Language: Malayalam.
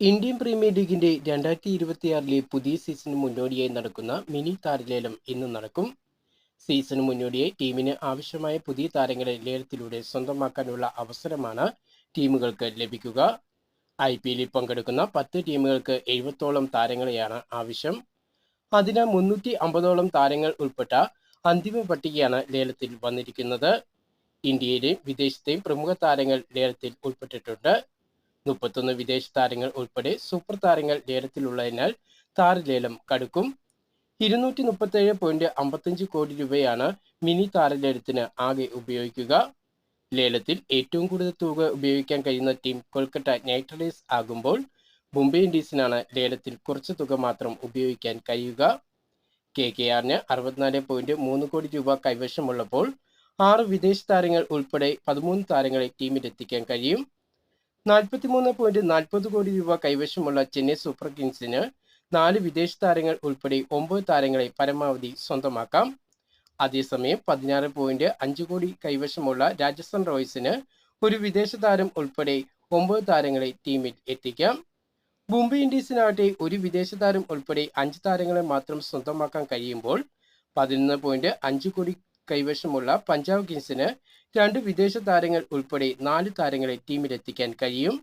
ഇന്ത്യൻ പ്രീമിയർ ലീഗിന്റെ രണ്ടായിരത്തി ഇരുപത്തിയാറിലെ പുതിയ സീസണിന് മുന്നോടിയായി നടക്കുന്ന മിനി താരലേലം ഇന്ന് നടക്കും. സീസണിന് മുന്നോടിയായി ടീമിന് ആവശ്യമായ പുതിയ താരങ്ങളെ ലേലത്തിലൂടെ സ്വന്തമാക്കാനുള്ള അവസരമാണ് ടീമുകൾക്ക് ലഭിക്കുക. ഐ പി എല്ലിൽ പങ്കെടുക്കുന്ന പത്ത് ടീമുകൾക്ക് എഴുപത്തോളം താരങ്ങളെയാണ് ആവശ്യം. അതിന് മുന്നൂറ്റി അമ്പതോളം താരങ്ങൾ ഉൾപ്പെട്ട അന്തിമ പട്ടികയാണ് ലേലത്തിൽ വന്നിരിക്കുന്നത്. ഇന്ത്യയിലെയും വിദേശത്തെയും പ്രമുഖ താരങ്ങൾ ലേലത്തിൽ ഉൾപ്പെട്ടിട്ടുണ്ട്. മുപ്പത്തൊന്ന് വിദേശ താരങ്ങൾ ഉൾപ്പെടെ സൂപ്പർ താരങ്ങൾ ലേലത്തിലുള്ളതിനാൽ താരലേലം കടുക്കും. ഇരുന്നൂറ്റി മുപ്പത്തേഴ് പോയിന്റ് അമ്പത്തഞ്ച് കോടി രൂപയാണ് മിനി താരലേലത്തിന് ആകെ ഉപയോഗിക്കുക. ലേലത്തിൽ ഏറ്റവും കൂടുതൽ തുക ഉപയോഗിക്കാൻ കഴിയുന്ന ടീം കൊൽക്കത്ത നൈറ്റ് റൈഡേഴ്സ് ആകുമ്പോൾ മുംബൈ ഇന്ത്യൻസിനാണ് ലേലത്തിൽ കുറച്ച് തുക മാത്രം ഉപയോഗിക്കാൻ കഴിയുക. കെ കെ ആറിന് അറുപത്തിനാല് പോയിന്റ് മൂന്ന് കോടി രൂപ കൈവശമുള്ളപ്പോൾ ആറ് വിദേശ താരങ്ങൾ ഉൾപ്പെടെ പതിമൂന്ന് താരങ്ങളെ ടീമിലെത്തിക്കാൻ കഴിയും. നാൽപ്പത്തിമൂന്ന് പോയിന്റ് നാൽപ്പത് കോടി രൂപ കൈവശമുള്ള ചെന്നൈ സൂപ്പർ കിങ്സിന് നാല് വിദേശ താരങ്ങൾ ഉൾപ്പെടെ ഒമ്പത് താരങ്ങളെ പരമാവധി സ്വന്തമാക്കാം. അതേസമയം പതിനാറ് പോയിന്റ് അഞ്ച് കോടി കൈവശമുള്ള രാജസ്ഥാൻ റോയൽസിന് ഒരു വിദേശ താരം ഉൾപ്പെടെ ഒമ്പത് താരങ്ങളെ ടീമിൽ എത്തിക്കാം. മുംബൈ ഇൻഡീസിനാകട്ടെ ഒരു വിദേശ താരം ഉൾപ്പെടെ അഞ്ച് താരങ്ങളെ മാത്രം സ്വന്തമാക്കാൻ കഴിയുമ്പോൾ പതിനൊന്ന് പോയിന്റ് അഞ്ച് കോടി കൈവശമുള്ള പഞ്ചാബ് കിങ്സിന് രണ്ട് വിദേശ താരങ്ങൾ ഉൾപ്പെടെ നാല് താരങ്ങളെ ടീമിലെത്തിക്കാൻ കഴിയും.